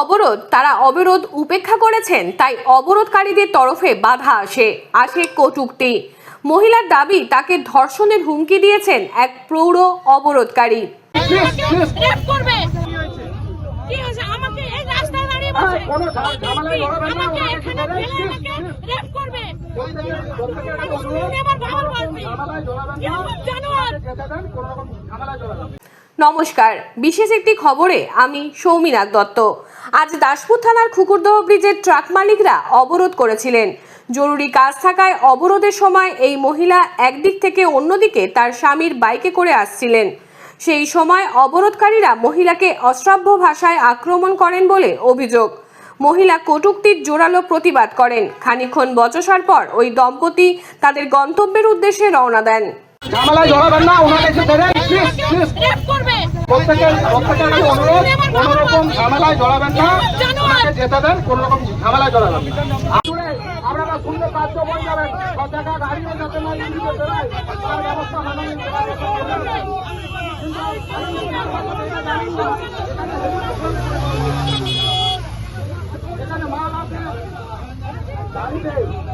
অবরোধ তারা অবরোধ উপেক্ষা করেছেন তাই অবরোধকারীদের তরফে বাধা আসে আসে কটুক্তি। মহিলার দাবি তাকে ধর্ষণের হুমকি দিয়েছেন এক প্রৌঢ় অবরোধকারী। নমস্কার। বিশেষ একটি খবরে আমি সৌমিনাথ দত্ত। আজ দাসপুর থানার খুকুরদহ ব্রিজের ট্রাক মালিকরা অবরোধ করেছিলেন। জরুরি কাজ থাকায় অবরোধের সময় এই মহিলা একদিক থেকে অন্যদিকে তার স্বামীর বাইকে করে আসছিলেন। সেই সময় অবরোধকারীরা মহিলাকে অশ্রাব্য ভাষায় আক্রমণ করেন বলে অভিযোগ। মহিলা কটূক্তির জোরালো প্রতিবাদ করেন। খানিকক্ষণ বচসার পর ওই দম্পতি তাদের গন্তব্যের উদ্দেশ্যে রওনা দেন। ঝামেলায় জড়াবেন না, ওনাকে যেতে দেন আপনারা শুনলে বাধ্য না ইন্ডিকে বেরোয় তার